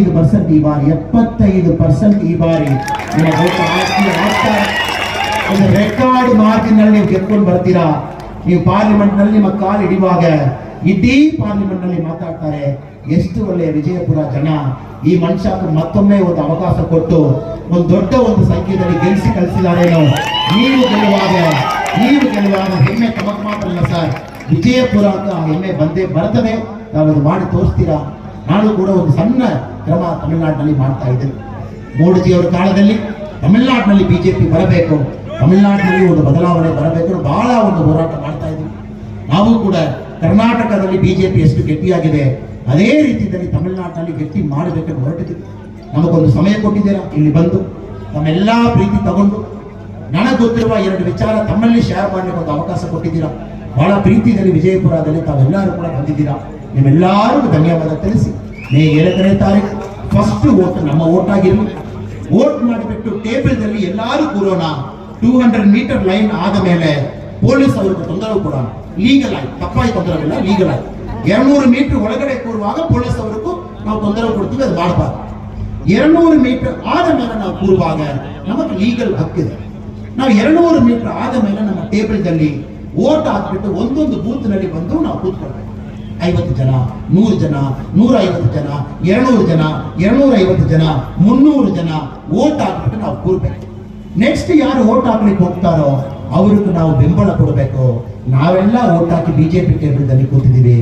ಎಪ್ಪತ್ತೈದು ಪರ್ಸೆಂಟ್ ಈ ಬಾರಿ, ಎಪ್ಪತ್ತೈದು ಪರ್ಸೆಂಟ್ ಈ ಬಾರಿ ನಿಮ್ಮ ಒಂದು ರೆಕಾರ್ಡ್ ಮಾರ್ಜಿನ್ನಲ್ಲಿ ನೀವು ಗೆದ್ಕೊಂಡು ಬರ್ತೀರಾ? ನೀವು ಪಾರ್ಲಿಮೆಂಟ್ನಲ್ಲಿ ನಿಮ್ಮ ಕಾಲು ಹಿಡಿಯುವಾಗ ಇಡೀ ಪಾರ್ಲಿಮೆಂಟ್ನಲ್ಲಿ ಮಾತಾಡ್ತಾರೆ. ಎಷ್ಟು ಒಳ್ಳೆಯ ವಿಜಯಪುರ ಜನ. ಈ ಮನುಷ್ಯ ಮತ್ತೊಮ್ಮೆ ಒಂದು ಅವಕಾಶ ಕೊಟ್ಟು ಒಂದು ದೊಡ್ಡ ಒಂದು ಸಂಖ್ಯೆಯಲ್ಲಿ ಗೆಲ್ಲಿಸಿ ಕಳಿಸಿದಾರೇನೋ ನೀವು ಗೆಲ್ಲುವಾಗ ನೀವು ಗೆಲ್ಲುವಾಗ ಹೆಮ್ಮೆ ತಮಕ್ ಮಾತ್ರ ಸರ್. ವಿಜಯಪುರ ಅಂತ ಹೆಮ್ಮೆ ಬಂದೇ ಬರ್ತದೆ. ನಾವು ಅದು ಮಾಡಿ ತೋರಿಸ್ತೀರಾ? ನಾನು ಕೂಡ ಒಂದು ಸಣ್ಣ ಕ್ರಮ ತಮಿಳುನಾಡಿನಲ್ಲಿ ಮಾಡ್ತಾ ಇದ್ದೇನೆ. ಮೋಡಿಜಿ ಅವರ ಕಾಲದಲ್ಲಿ ತಮಿಳುನಾಡಿನಲ್ಲಿ ಬಿಜೆಪಿ ಬರಬೇಕು, ತಮಿಳುನಾಡಿನಲ್ಲಿ ಒಂದು ಬದಲಾವಣೆ ಬರಬೇಕು ಬಹಳ ಒಂದು ಹೋರಾಟ ಮಾಡ್ತಾ ಇದ್ದೀವಿ ನಾವು ಕೂಡ ಕರ್ನಾಟಕದಲ್ಲಿ ಬಿಜೆಪಿ ಎಷ್ಟು ಗಟ್ಟಿಯಾಗಿದೆ, ಅದೇ ರೀತಿಯಲ್ಲಿ ತಮಿಳುನಾಡಿನಲ್ಲಿ ಗಟ್ಟಿ ಮಾಡಬೇಕೆಂದು ಹೊರಟಿದ್ದೀವಿ. ನಮಗೊಂದು ಸಮಯ ಕೊಟ್ಟಿದ್ದೀರಾ? ಇಲ್ಲಿ ಬಂದು ನಮ್ಮೆಲ್ಲಾ ಪ್ರೀತಿ ತಗೊಂಡು ನನಗೆ ಗೊತ್ತಿರುವ ಎರಡು ವಿಚಾರ ತಮ್ಮಲ್ಲಿ ಶೇರ್ ಮಾಡಲಿಕ್ಕೆ ಒಂದು ಅವಕಾಶ ಕೊಟ್ಟಿದ್ದೀರಾ? ಬಹಳ ಪ್ರೀತಿಯಲ್ಲಿ ವಿಜಯಪುರದಲ್ಲಿ ತಾವೆಲ್ಲರೂ ಕೂಡ ಬಂದಿದ್ದೀರಾ? ನಿಮ್ಮೆಲ್ಲರಿಗೂ ಧನ್ಯವಾದ ತಿಳಿಸಿ. ಮೇ ಏಳನೇ ತಾರೀಕು ಫಸ್ಟ್ ಓಟ್ ನಮ್ಮ ಓಟ್ ಆಗಿರಲಿ ವೋಟ್ ಮಾಡಿಬಿಟ್ಟು ಟೇಬಲ್ದಲ್ಲಿ ಎಲ್ಲರೂ ಕೂರೋಣ. ಟೂ ಹಂಡ್ರೆಡ್ ಮೀಟರ್ ಲೈನ್ ಆದ ಮೇಲೆ ಪೊಲೀಸ್ ಅವ್ರಿಗೆ ತೊಂದರೆ ಕೊಡೋಣ ಲೀಗಲ್ ಆಗಿ ತಪ್ಪಾಗಿ ತೊಂದರೆ ಇಲ್ಲ ಲೀಗಲ್ ಆಗಿ ಎರಡ್ನೂರು ಮೀಟರ್ ಒಳಗಡೆ ಕೂರುವಾಗ ಪೊಲೀಸ್ ಅವ್ರಿಗೂ ನಾವು ತೊಂದರೆ ಕೊಡ್ತೀವಿ, ಅದು ಮಾಡಬಾರ್ದು. ಎರಡ್ನೂರು ಮೀಟರ್ ಆದ ಮೇಲೆ ನಾವು ಕೂರುವಾಗ ನಮಗೆ ಲೀಗಲ್ ಹಕ್ಕಿದೆ ನಾವು ಎರಡ್ನೂರು ಮೀಟರ್ ಆದ ಮೇಲೆ ನಮ್ಮ ಟೇಬಲ್ದಲ್ಲಿ ಓಟ್ ಹಾಕ್ಬಿಟ್ಟು ಒಂದೊಂದು ಬೂತ್ನಲ್ಲಿ ಬಂದು ನಾವು ಕೂತ್ಕೊಳ್ಬೇಕು. ಐವತ್ತು ಜನ, ನೂರು ಜನ ನೂರ ಐವತ್ತು ಜನ, ಎರಡ್ನೂರು ಜನ ಎರಡ್ನೂರ ಐವತ್ತು ಜನ, ಮುನ್ನೂರು ಜನ ಓಟ್ ಹಾಕ್ಬಿಟ್ಟು ನಾವು ಕೂರ್ಬೇಕು. ನೆಕ್ಸ್ಟ್ ಯಾರು ಓಟ್ ಹಾಕ್ಲಿಕ್ಕೆ ಹೋಗ್ತಾರೋ ಅವ್ರಿಗೆ ನಾವು ಬೆಂಬಲ ಕೊಡಬೇಕು. ನಾವೆಲ್ಲ ಓಟ್ ಹಾಕಿ ಬಿಜೆಪಿ ಟೇಬಲ್ದಲ್ಲಿ ಕೂತಿದ್ದೀವಿ.